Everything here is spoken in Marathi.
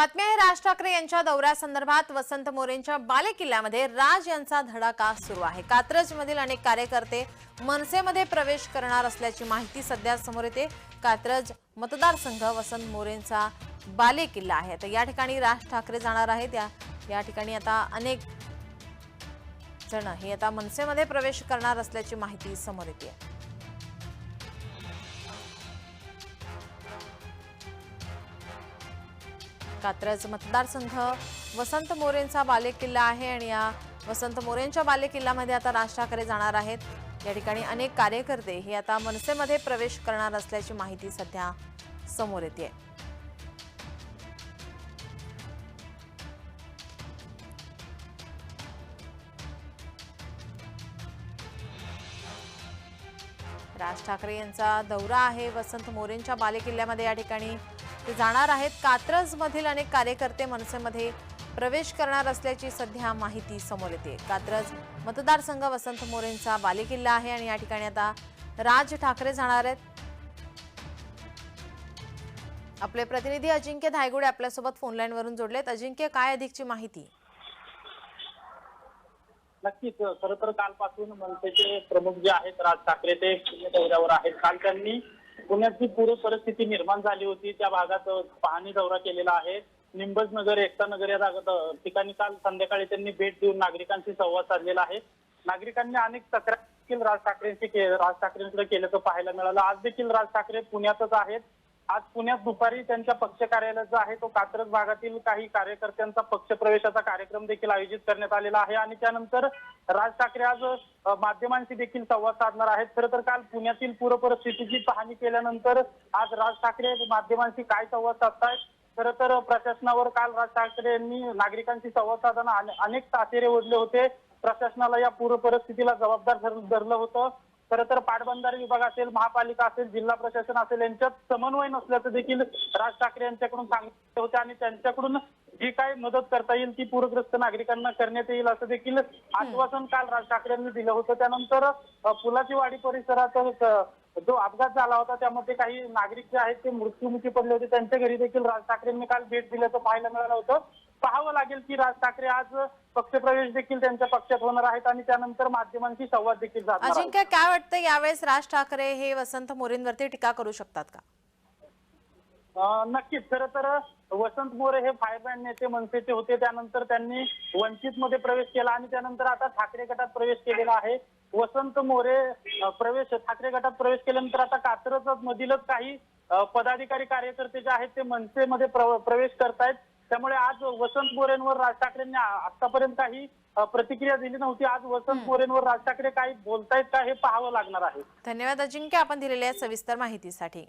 बातमी आहे राज ठाकरे यांच्या दौऱ्यासंदर्भात वसंत मोरेंच्या बालेकिल्ल्यामध्ये राज यांचा धडाका सुरू आहे. कात्रजमधील अनेक कार्यकर्ते मनसेमध्ये प्रवेश करणार असल्याची माहिती सध्या समोर येते. कात्रज मतदारसंघ वसंत मोरेंचा बालेकिल्ला आहे. तर या ठिकाणी राज ठाकरे जाणार आहेत. या या ठिकाणी आता अनेक जण हे आता मनसेमध्ये प्रवेश करणार असल्याची माहिती समोर येते. कात्रज मतदारसंघ वसंत मोरेंचा बालेकिल्ला आहे आणि या वसंत मोरेंच्या बालेकिल्ल्यामध्ये आता राज ठाकरे जाणार आहेत. या ठिकाणी अनेक कार्यकर्ते हे आता मनसेमध्ये प्रवेश करणार असल्याची माहिती सध्या समोर येते राज ठाकरे यांचा दौरा आहे वसंत मोरेंच्या बालेकिल्ल्यामध्ये या ठिकाणी. ते जाणार आहेत. कात्रजमधील अनेक कार्यकर्ते मनसेमध्ये प्रवेश करणार असल्याची सध्या माहिती समोर येते. कात्रज मतदारसंघ वसंत मोरेंचा बालेकिल्ला आहे आणि या ठिकाणी आता राज ठाकरे जाणार आहेत. आपले प्रतिनिधी अजिंक्य धायगुडे आपल्यासोबत फोनलाईन वरून जोडलेत. अजिंक्य काय अधिकची माहिती? नक्कीच. खर तर कालपासून मनसेचे प्रमुख जे आहेत राज ठाकरे ते दौऱ्यावर आहेत. काल त्यांनी पुण्यातली पूर परिस्थिती निर्माण झाली होती त्या भागात पाहणी दौरा केलेला आहे. निंबज नगर एकता नगर या भागात ठिकाणी काल संध्याकाळी त्यांनी भेट देऊन नागरिकांशी संवाद साधलेला आहे. नागरिकांनी अनेक तक्रार देखील राज ठाकरेंशी राज ठाकरेंकडे केल्याचं पाहायला मिळालं. आज देखील राज ठाकरे पुण्यातच आहेत. आज पुण्यात दुपारी त्यांच्या पक्ष कार्यालय जो आहे तो कात्रज भागातील काही कार्यकर्त्यांचा पक्ष प्रवेशाचा कार्यक्रम देखील आयोजित करण्यात आलेला आहे. आणि त्यानंतर राज ठाकरे आज माध्यमांशी देखील संवाद साधणार आहेत. खरं तर काल पुण्यातील पूर परिस्थितीची पाहणी केल्यानंतर आज राज ठाकरे माध्यमांशी काय संवाद साधतायत? खरं तर प्रशासनावर काल राज ठाकरे यांनी नागरिकांशी संवाद साधताना अनेक तासेरे ओढले होते. प्रशासनाला या पूर परिस्थितीला जबाबदार धरलं होतं. खरं तर पाटबंधारे विभाग असेल महापालिका असेल जिल्हा प्रशासन असेल यांच्यात समन्वय नसल्याचं देखील राज ठाकरे यांच्याकडून सांगितलं होतं आणि त्यांच्याकडून जी काही मदत करता येईल ती पूरग्रस्त नागरिकांना करण्यात येईल असं देखील आश्वासन काल राज ठाकरे यांनी दिलं होतं. त्यानंतर अ, पुलाची वाडी परिसरात जो अपघात झाला होता त्यामध्ये काही नागरिक जे आहेत ते मृत्युमुखी पडले होते. त्यांच्या घरी देखील राज ठाकरेंनी काल भेट दिल्याचं पाहायला मिळालं होतं. पाहावं लागेल की राज ठाकरे आज पक्षप्रवेश देखील त्यांच्या पक्षात होणार आहेत आणि त्यानंतर माध्यमांशी संवाद देखील. अजिंक्य काय वाटतं यावेळेस राज ठाकरे हे वसंत मोरेंवरती टीका करू शकतात का? नक्कीच. खरं तर वसंत मोरे हे फायरमॅन नेते मनसेचे होते. त्यानंतर त्यांनी वंचित मध्ये प्रवेश केला आणि त्यानंतर आता ठाकरे गटात प्रवेश केलेला आहे. वसंत मोरे प्रवेश ठाकरे गटात प्रवेश केल्यानंतर आता कात्रज मधीलच काही पदाधिकारी कार्यकर्ते जे आहेत ते मनसेमध्ये प्र- प्रवेश करतायत. त्यामुळे आज वसंत मोरेंवर राज ठाकरेंनी आतापर्यंत काही प्रतिक्रिया दिली नव्हती. आज वसंत मोरेंवर राज ठाकरे काही बोलतायत का हे पाहावं लागणार आहे. धन्यवाद अजिंक्य आपण दिलेल्या सविस्तर माहितीसाठी.